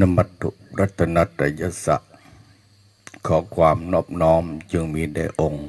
นมัตุรัตนตยสะ ขอความนอบน้อมจึงมีแด่องค์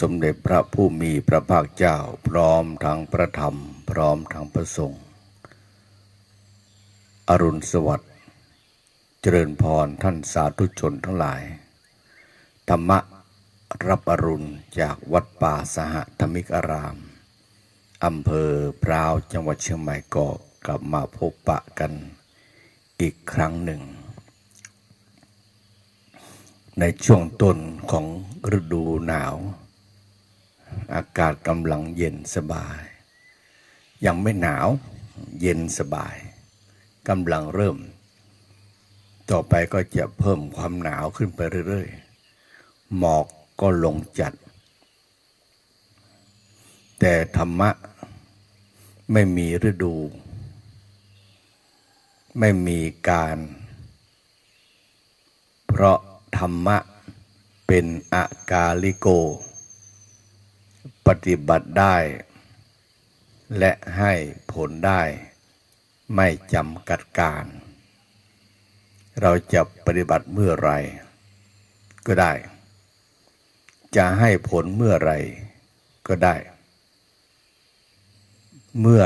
สมเด็จพระผู้มีพระภาคเจ้าพร้อมทั้งพระธรรม พร้อมทั้งพระสงฆ์อรุณสวัสดิ์เจริญพรท่านสาธุชนทั้งหลาย ธรรมะรับอรุณจากวัดป่าสหธรรมิกอาราม อำเภอพร้าวจังหวัดเชียงใหม่ก็กลับมาพบปะกัน อีกครั้งหนึ่ง ในช่วงต้นของฤดูหนาว อากาศกำลังเย็นสบาย ยังไม่หนาวเย็นสบายกำลังเริ่ม ต่อไปก็จะเพิ่มความหนาวขึ้นไปเรื่อยๆ หมอกก็ลงจัด แต่ธรรมะไม่มีฤดู ไม่มีการ เพราะธรรมะเป็นอากาลิโก ปฏิบัติได้ และให้ผลได้ ไม่จำกัดการ เราจะปฏิบัติเมื่อไร ก็ได้ จะให้ผลเมื่อไรก็ได้ เมื่อ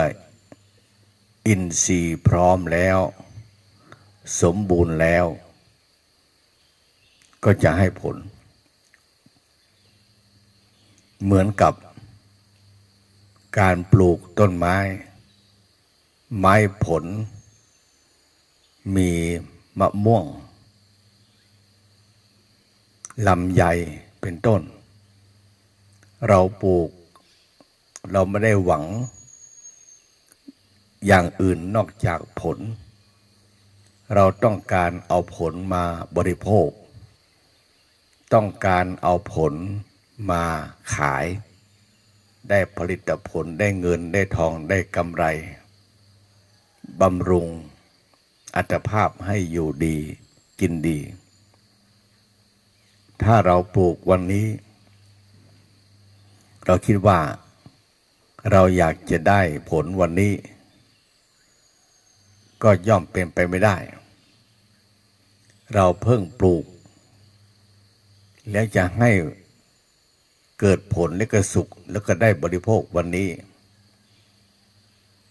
อินทรีย์พร้อมแล้ว สมบูรณ์แล้ว ก็จะให้ผล เหมือนกับ การปลูกต้นไม้ ไม้ผล มีมะม่วงลำไยเป็นต้น เราปลูก เราไม่ได้หวัง อย่างอื่นนอกจากผล เราต้องการเอาผลมาบริโภค ต้องการเอาผลมาขาย ได้ผลิตผลได้เงินได้ทองได้กำไรบำรุงอัตภาพให้อยู่ดีกินดี ถ้าเราปลูกวันนี้ เราคิดว่าเราอยากจะได้ผลวันนี้ ก็ย่อมเป็นไปไม่ได้ เราเพิ่งปลูก แล้วจะให้เกิดผลและก็สุขแล้วก็ได้บริโภควันนี้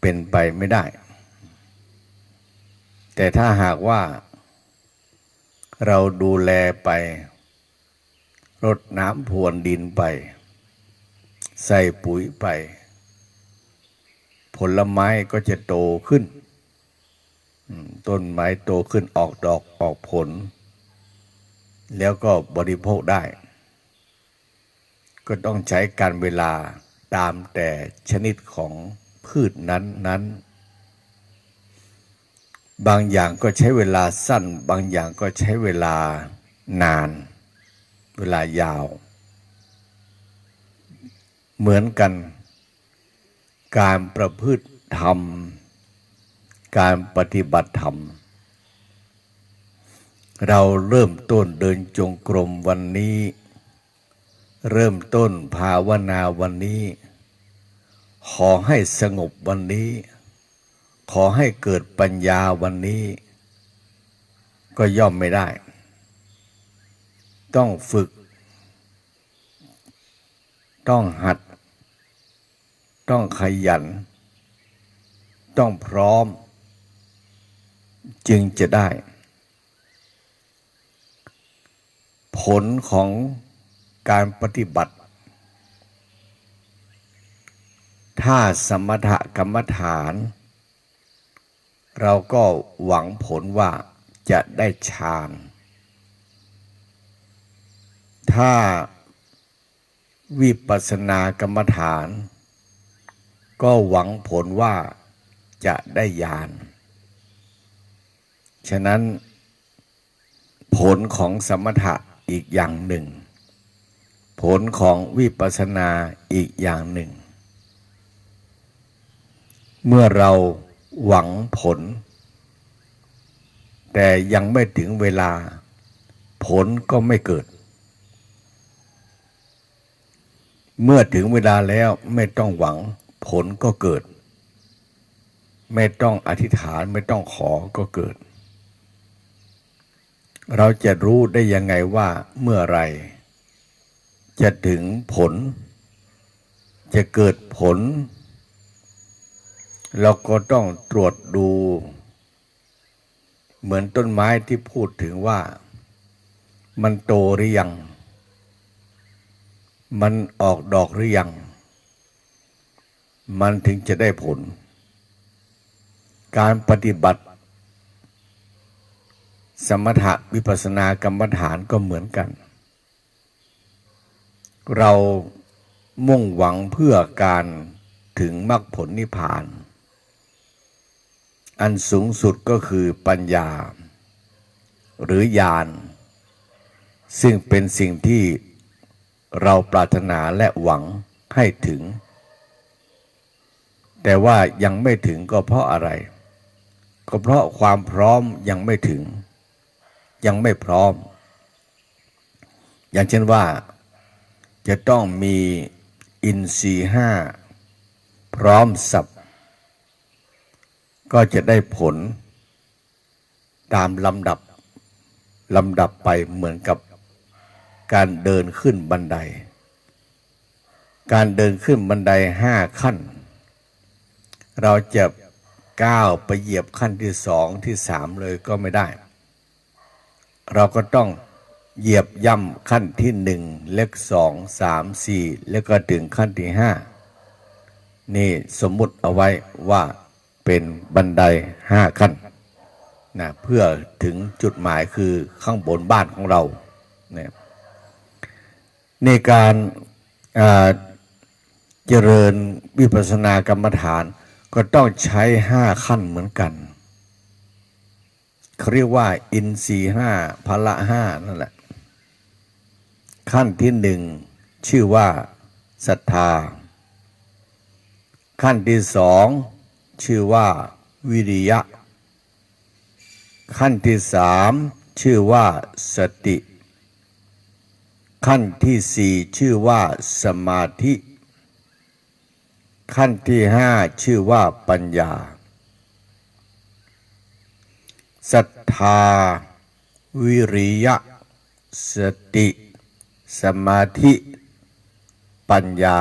เป็นไปไม่ได้ แต่ถ้าหากว่า เราดูแลไปรดน้ำพรวนดินไป ใส่ปุ๋ยไป ผลไม้ก็จะโตขึ้น ต้นไม้โตขึ้นออกดอกออกผล แล้วก็บริโภคได้ ก็ต้องใช้การเวลาตามแต่ชนิดของพืชนั้นนั้นบางอย่างก็ใช้เวลาสั้น บางอย่างก็ใช้เวลานาน เวลายาว เหมือนกัน การประพฤติธรรม การปฏิบัติธรรม เราเริ่มต้นเดินจงกรมวันนี้ เริ่มต้นภาวนาวันนี้ ขอให้สงบวันนี้ ขอให้เกิดปัญญาวันนี้ ก็ย่อมไม่ได้ ต้องฝึก ต้องหัด ต้องขยันต้องพร้อม จึงจะได้ ผลของการปฏิบัติ ถ้าสมถกรรมฐาน เราก็หวังผลว่าจะได้ฌาน ถ้าวิปัสสนากรรมฐาน ก็หวังผลว่าจะได้ญาณ ฉะนั้นผลของสมถะอีกอย่างหนึ่ง ผลของวิปัสสนาอีกอย่างหนึ่ง เมื่อเราหวังผล แต่ยังไม่ถึงเวลา ผลก็ไม่เกิด เมื่อถึงเวลาแล้วไม่ต้องหวัง ผลก็เกิด ไม่ต้องอธิษฐานไม่ต้องขอก็เกิด เราจะรู้ได้ยังไงว่าเมื่อไรจะถึงผล จะเกิดผล เราก็ต้องตรวจดู เหมือนต้นไม้ที่พูดถึงว่า มันโตหรือยัง มันออกดอกหรือยัง มันถึงจะได้ผล การปฏิบัติ สมถะวิปัสสนากรรมฐานก็เหมือนกัน เรามุ่งหวังเพื่อการถึงมรรคผลนิพพาน อันสูงสุดก็คือปัญญา หรือญาณซึ่งเป็นสิ่งที่เราปรารถนาและหวังให้ถึง แต่ว่ายังไม่ถึงก็เพราะอะไร ก็เพราะความพร้อมยังไม่ถึง ยังไม่พร้อม อย่างเช่นว่าจะต้องมีอินทรีห้าพร้อมสับ ก็จะได้ผลตามลำดับลำดับไปเหมือนกับการเดินขึ้นบันได การเดินขึ้นบันไดห้าขั้น เราจะก้าวไปเหยียบขั้นที่สองที่สามเลยก็ไม่ได้ เราก็ต้องเหยียบย่ำขั้นที่หนึ่งเลขสองสามสี่แล้วก็ถึงขั้นที่ห้านี่สมมุติเอาไว้ว่าเป็นบันไดห้าขั้นนะเพื่อถึงจุดหมายคือข้างบนบ้านของเราเนี่ยในการเจริญวิปัสสนากรรมฐานก็ต้องใช้ห้าขั้นเหมือนกัน เขาเรียกว่า อินทรีห้าพละห้านั่นแหละ ขั้นที่หนึ่งชื่อว่าศรัทธา ขั้นที่สองชื่อว่า วิริยะ ขั้นที่สามชื่อว่าสติ ขั้นที่สี่ชื่อว่าสมาธิ ขั้นที่ห้าชื่อว่าปัญญา ศรัทธา วิริยะ สติ สมาธิ ปัญญา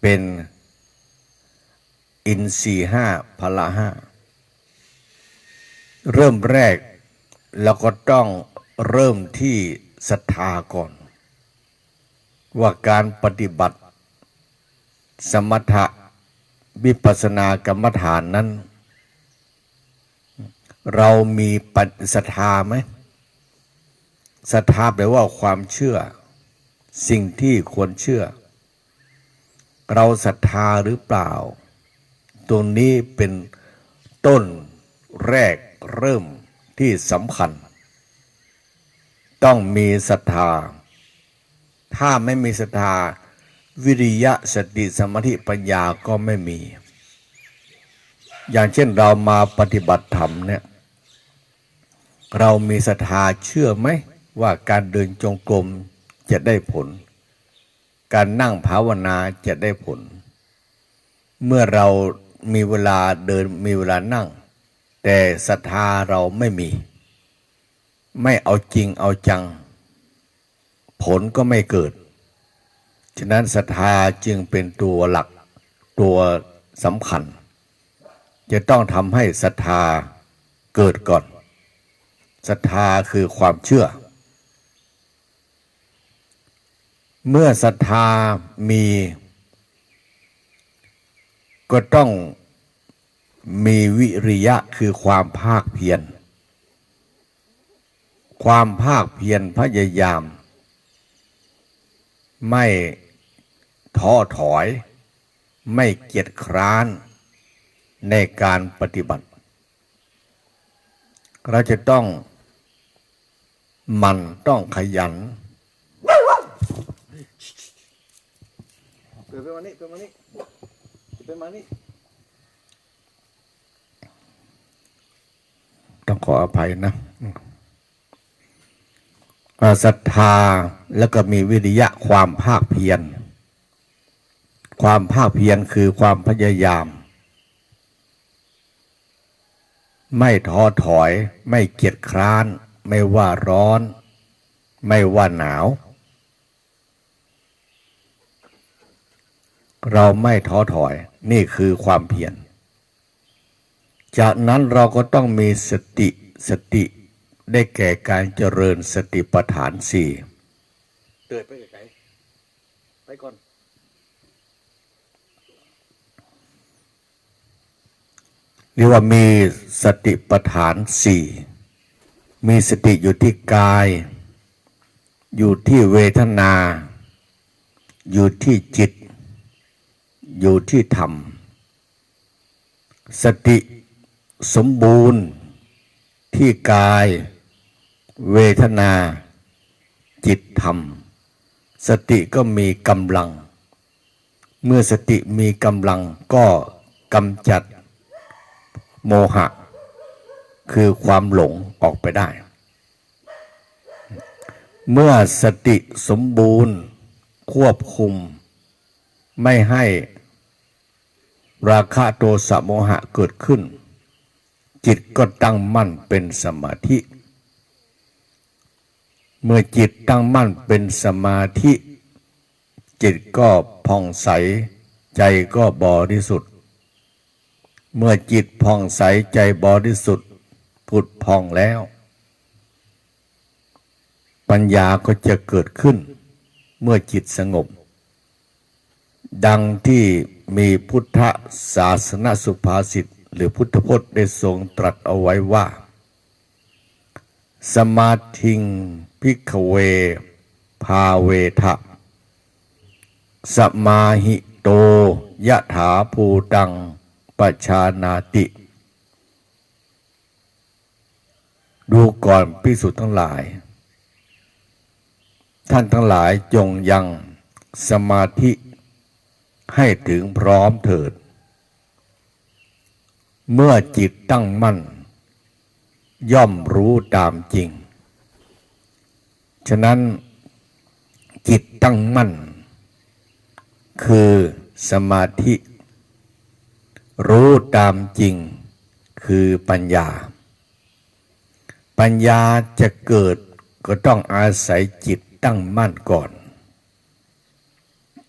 เป็นอินทรีห้าพละห้า เริ่มแรกเราก็ต้องเริ่มที่ศรัทธาก่อน ว่าการปฏิบัติ สมถะวิปัสสนากรรมฐานนั้น เรามีปัศรัทธาไหมศรัทธาแปลว่าความเชื่อ สิ่งที่ควรเชื่อ เราศรัทธาหรือเปล่า ตรงนี้เป็นต้นแรกเริ่มที่สำคัญ ต้องมีศรัทธา ถ้าไม่มีศรัทธา วิริยะสติสมาธิปัญญาก็ไม่มี อย่างเช่นเรามาปฏิบัติธรรมเนี่ย เรามีศรัทธาเชื่อไหมว่าการเดินจงกรมจะได้ผล การนั่งภาวนาจะได้ผล เมื่อเรามีเวลาเดินมีเวลานั่ง แต่ศรัทธาเราไม่มี ไม่เอาจริงเอาจัง ผลก็ไม่เกิด ฉะนั้นศรัทธาจึงเป็นตัวหลักตัวสำคัญ จะต้องทำให้ศรัทธาเกิดก่อน ศรัทธาคือความเชื่อ เมื่อศรัทธามี ก็ต้องมีวิริยะคือความภาคเพียร ความภาคเพียรพยายาม ไม่ท้อถอย ไม่เกียจคร้านในการปฏิบัติ เราจะต้อง มันต้องขยันเปิดไปมานี่เปิดมานี่เปิดมานี่ต้องขออภัยนะอ่าศรัทธาแล้วก็มีวิริยะความภาคเพียร ความภาคเพียรคือความพยายาม ไม่ท้อถอยไม่เกียจคร้าน ไม่ว่าร้อน ไม่ว่าหนาว เราไม่ท้อถอยนี่คือความเพียรจากนั้นเราก็ต้องมีสติสติได้แก่การเจริญสติปัฏฐานสี่เตือนไปไกลๆไปก่อน เรียกว่ามีสติปัฏฐานสี่ มีสติอยู่ที่กาย อยู่ที่เวทนา อยู่ที่จิต อยู่ที่ธรรม สติสมบูรณ์ที่กาย เวทนา จิตธรรม สติก็มีกำลัง เมื่อสติมีกำลังก็กำจัดโมหะ คือความหลงออกไปได้ เมื่อสติสมบูรณ์ควบคุม ไม่ให้ราคะโทสะโมหะเกิดขึ้น จิตก็ตั้งมั่นเป็นสมาธิ เมื่อจิตตั้งมั่นเป็นสมาธิ จิตก็ผ่องใส ใจก็บริสุทธิ์ เมื่อจิตผ่องใสใจบริสุทธิ์ ผุดผ่องแล้ว ปัญญาก็จะเกิดขึ้น เมื่อจิตสงบ ดังที่มีพุทธศาสนสุภาษิตหรือพุทธพจน์ได้ทรงตรัสเอาไว้ว่า สมาธิงพิกเวภาเวทะสมาหิโตยะถาภูตังปชานาติ ดูก่อนพิสุทธ์ทั้งหลาย ท่านทั้งหลายจงยังสมาธิให้ถึงพร้อมเถิด เมื่อจิตตั้งมั่น ย่อมรู้ตามจริง ฉะนั้นจิตตั้งมั่น คือสมาธิ รู้ตามจริง คือปัญญา ปัญญาจะเกิดก็ต้องอาศัยจิตตั้งมั่นก่อน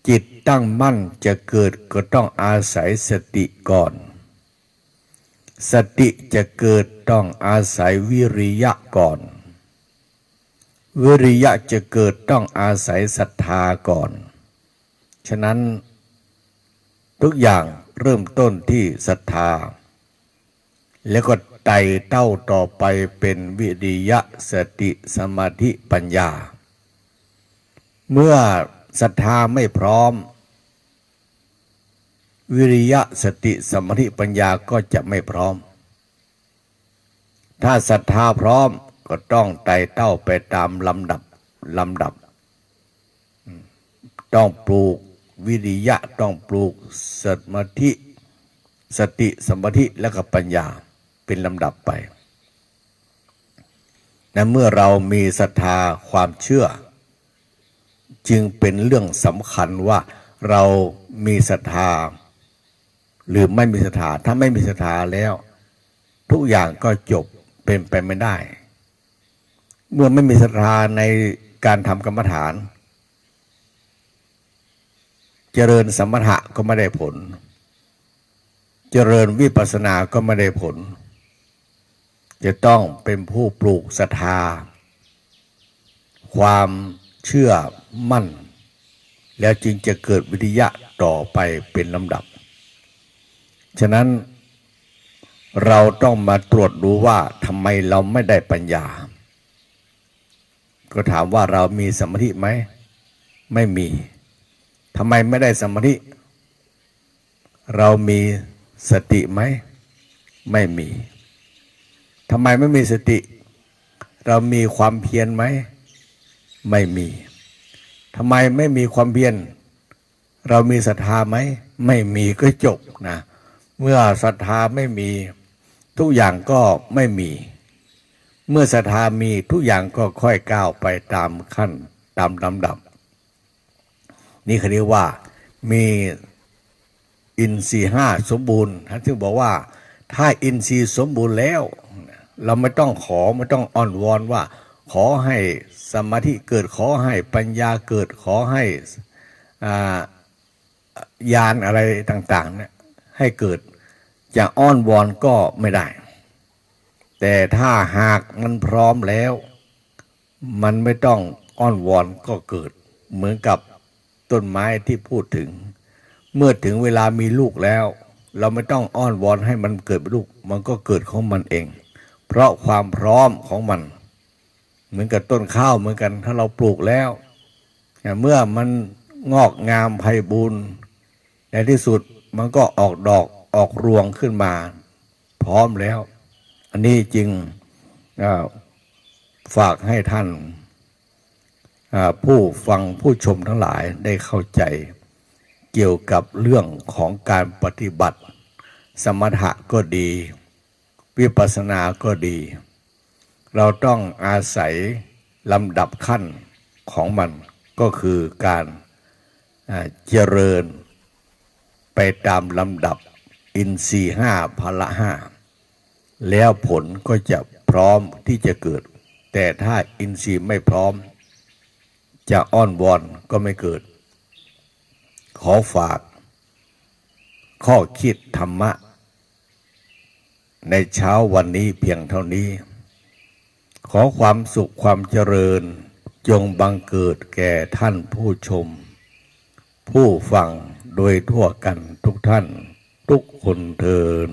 จิตตั้งมั่นจะเกิดก็ต้องอาศัยสติก่อน สติจะเกิดต้องอาศัยวิริยะก่อน วิริยะจะเกิดต้องอาศัยศรัทธาก่อน ฉะนั้น ทุกอย่างเริ่มต้นที่ศรัทธา แล้วก็ ไต่เต้าต่อไปเป็นวิริยะสติสมาธิปัญญา เมื่อศรัทธาไม่พร้อม วิริยะสติสมาธิปัญญาก็จะไม่พร้อม ถ้าศรัทธาพร้อมก็ต้องไต่เต้าไปตามลำดับลำดับ ต้องปลูกวิริยะต้องปลูกสมาธิ สติสมาธิแล้วก็ปัญญา เป็นลำดับไปนะเมื่อเรามีศรัทธาความเชื่อ จึงเป็นเรื่องสำคัญว่าเรามีศรัทธา หรือไม่มีศรัทธา ถ้าไม่มีศรัทธาแล้ว ทุกอย่างก็จบเป็นไปไม่ได้ เมื่อไม่มีศรัทธาในการทำกรรมฐาน เจริญสมถะก็ไม่ได้ผล เจริญวิปัสสนาก็ไม่ได้ผล จะต้องเป็นผู้ปลูกศรัทธา ความเชื่อมั่น แล้วจึงจะเกิดวิทยะต่อไปเป็นลำดับ ฉะนั้นเราต้องมาตรวจดูว่าทำไมเราไม่ได้ปัญญา ก็ถามว่าเรามีสมาธิไหม ไม่มีทำไมไม่ได้สมาธิ เรามีสติไหม ไม่มี ทำไมไม่มีสติ เรามีความเพียรไหม ไม่มีทำไมไม่มีความเพียรเรามีศรัทธาไหม ไม่มีก็จบนะเมื่อศรัทธาไม่มี ทุกอย่างก็ไม่มี เมื่อศรัทธามีทุกอย่างก็ค่อยก้าวไปตามขั้นตามลำดับ นี่เขาเรียกว่ามีอินทรีห้าสมบูรณ์ท่านถึงบอกว่า ถ้าอินทรีย์สมบูรณ์แล้ว เราไม่ต้องขอไม่ต้องอ้อนวอนว่า ขอให้สมาธิเกิดขอให้ปัญญาเกิดขอให้อ่ายานอะไรต่างๆเนี่ยให้เกิดจะอ้อนวอนก็ไม่ได้ แต่ถ้าหากมันพร้อมแล้ว มันไม่ต้องอ้อนวอนก็เกิด เหมือนกับต้นไม้ที่พูดถึง เมื่อถึงเวลามีลูกแล้ว เราไม่ต้องอ้อนวอนให้มันเกิดเป็นลูก มันก็เกิดของมันเอง เพราะความพร้อมของมัน เหมือนกับต้นข้าวเหมือนกัน ถ้าเราปลูกแล้วเมื่อมันงอกงามไพบูรณ์ในที่สุดมันก็ออกดอกออกรวงขึ้นมา พร้อมแล้ว อันนี้จึงฝากให้ท่านผู้ฟังผู้ชมทั้งหลายได้เข้าใจเกี่ยวกับเรื่องของการปฏิบัติ สมถะก็ดี วิปัสสนาก็ดี เราต้องอาศัยลำดับขั้นของมันก็คือการเจริญไปตามลำดับอินทรีห้าพละห้าแล้วผลก็จะพร้อมที่จะเกิด แต่ถ้าอินทรีย์ไม่พร้อม จะอ้อนวอนก็ไม่เกิด ขอฝาก ข้อคิดธรรมะ ในเช้าวันนี้เพียงเท่านี้ ขอความสุขความเจริญ จงบังเกิดแก่ท่านผู้ชม ผู้ฟังโดยทั่วกันทุกท่านทุกคนเทิน